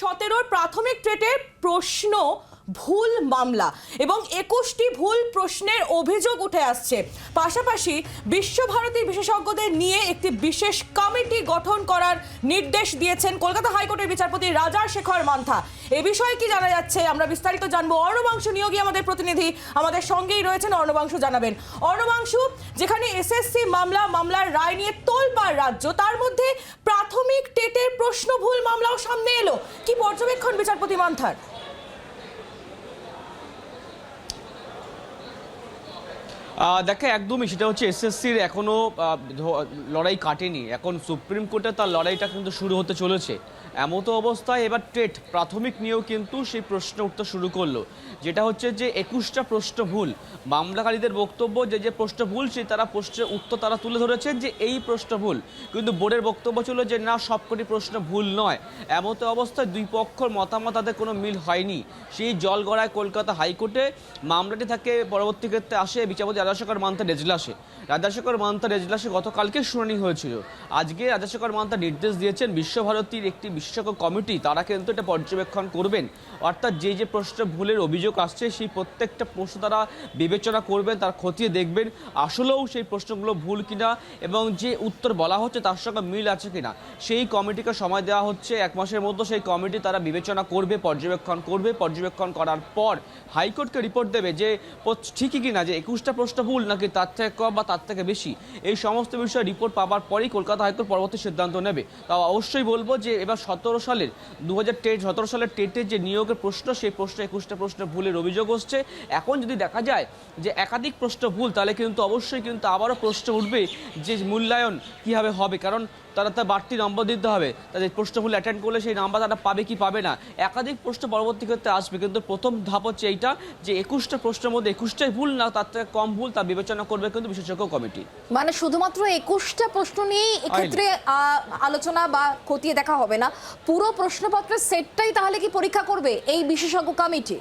সতেরোর প্রাথমিক ট্রেটের প্রশ্ন ভুল মামলা এবং একুশটি ভুল প্রশ্নের অভিযোগ উঠে আসছে। পাশাপাশি বিশ্বভারতী বিশেষজ্ঞদের নিয়ে একটি বিশেষ কমিটি গঠন করার নির্দেশ দিয়েছেন কলকাতা হাইকোর্টের বিচারপতি রাজা শেখর মান্থা। এ বিষয়ে কি জানা যাচ্ছে? আমরা বিস্তারিত জানব। অর্ণবাংশু নিয়োগী আমাদের প্রতিনিধি আমাদের সঙ্গেই রয়েছেন। অর্ণবাংশ জানাবেন। অর্ণবাংশু, যেখানে এসএসসি মামলা, মামলার রায় নিয়ে তোলপাড় রাজ্য, তার মধ্যে প্রাথমিক টেটের প্রশ্ন ভুল মামলাও সামনে এলো কি বিচারপতি মান্থার। দেখো একদমই সেটা হচ্ছে এসএসসির এখনও আহ, ধ- লড়াই কাটেনি। এখন সুপ্রিম কোর্টে তার লড়াইটা কিন্তু শুরু হতে চলেছে। এমতো অবস্থায় এবার টেট প্রাথমিক নিয়েও কিন্তু সেই প্রশ্ন উঠতে শুরু করল। যেটা হচ্ছে যে একুশটা প্রশ্ন ভুল। মামলাকারীদের বক্তব্য যে যে প্রশ্ন ভুল সেই তারা প্রশ্নের উত্তর তারা তুলে ধরেছেন যে এই প্রশ্ন ভুল। কিন্তু বোর্ডের বক্তব্য ছিল যে না সবকটি প্রশ্ন ভুল নয়। এমতো অবস্থায় দুই পক্ষর মতামত তাদের কোনো মিল হয়নি। সেই জল গড়ায় কলকাতা হাইকোর্টে মামলাটি থাকে পরবর্তী ক্ষেত্রে আসে বিচারপতি রাজাশেখর মান্তা রেজলাসে। রাজাশেখর মান্তা রেজলাসে গতকালকে শুনানি হয়েছিল। আজকে রাজাশেখর মান্তা নির্দেশ দিয়েছেন বিশ্বভারতীর একটি বিশেষজ্ঞ কমিটি, তারা কিন্তু এটা পর্যবেক্ষণ করবেন। অর্থাৎ যে যে প্রশ্ন ভুলের অভিযোগ আসছে, সেই প্রত্যেকটা প্রশ্ন তারা বিবেচনা করবেন, তার খতিয়ে দেখবেন, আসলেও সেই প্রশ্নগুলো ভুল কিনা এবং যে উত্তর বলা হচ্ছে তার সঙ্গে মিল আছে কিনা। সেই কমিটিকে সময় দেওয়া হচ্ছে, এক মাসের মধ্যে সেই কমিটি তারা বিবেচনা করবে, পর্যবেক্ষণ করবে। পর্যবেক্ষণ করার পর হাইকোর্টকে রিপোর্ট দেবে যে ঠিকই কিনা, যে একুশটা প্রশ্ন ভুল নাকি তার থেকে কম বা তার থেকে বেশি? এই সমস্ত বিষয়ে রিপোর্ট পাওয়ার পরেই কলকাতা হাইকোর্ট পরবর্তী সিদ্ধান্ত নেবে। তাও অবশ্যই বলব যে এবার সতেরো সালের দু হাজার টেট সতেরো সালের টেটের যে নিয়োগের প্রশ্ন, সেই প্রশ্ন একুশটা প্রশ্ন ভুলের অভিযোগ হচ্ছে এখন যদি দেখা যায় যে একাধিক প্রশ্ন ভুল, তাহলে কিন্তু অবশ্যই কিন্তু আবারও প্রশ্ন উঠবে যে মূল্যায়ন কীভাবে হবে। কারণ তারা তার বাড়তি নম্বর দিতে হবে। তাদের প্রশ্ন ভুল অ্যাটেন্ড করলে সেই নাম্বার তারা পাবে কি পাবে না? একাধিক প্রশ্ন পরবর্তী ক্ষেত্রে আসবে। কিন্তু প্রথম ধাপ হচ্ছে এইটা যে একুশটা প্রশ্নের মধ্যে একুশটাই ভুল না, তার থেকে কম ভুল তা বিবেচনা করবে কিন্তু বিশেষজ্ঞ কমিটি। মানে শুধুমাত্র একুশটা প্রশ্ন নিয়েই এক্ষেত্রে আহ, আলোচনা বা খতিয়ে দেখা হবে না। পুরো প্রশ্নপত্রের সেটটাই তাহলে কি পরীক্ষা করবে এই বিশেষজ্ঞ কমিটি?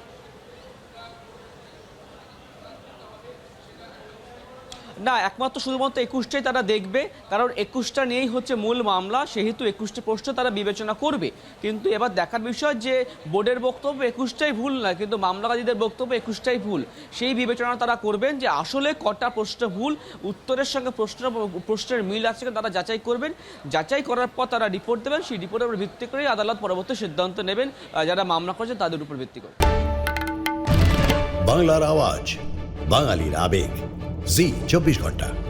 না, একমাত্র শুধুমাত্র একুশটাই তারা দেখবে, কারণ একুশটা নিয়েই হচ্ছে মূল মামলা, সেহেতু একুশটি প্রশ্ন তারা বিবেচনা করবে। কিন্তু এবার দেখার বিষয় যে বোর্ডের বক্তব্য একুশটাই ভুল না, কিন্তু মামলাকারীদের বক্তব্য একুশটাই ভুল। সেই বিবেচনা তারা করবেন যে আসলে কটা প্রশ্ন ভুল, উত্তরের সঙ্গে প্রশ্ন, প্রশ্নের মিল আছে তারা যাচাই করবেন। যাচাই করার পর তারা রিপোর্ট দেবেন, সেই রিপোর্টের উপর ভিত্তি করেই আদালত পরবর্তী সিদ্ধান্ত নেবেন যারা মামলা করেছেন তাদের উপর ভিত্তি করে। বাংলার আওয়াজ, বাঙালির আবেগ। জি চব্বিশ ঘণ্টা।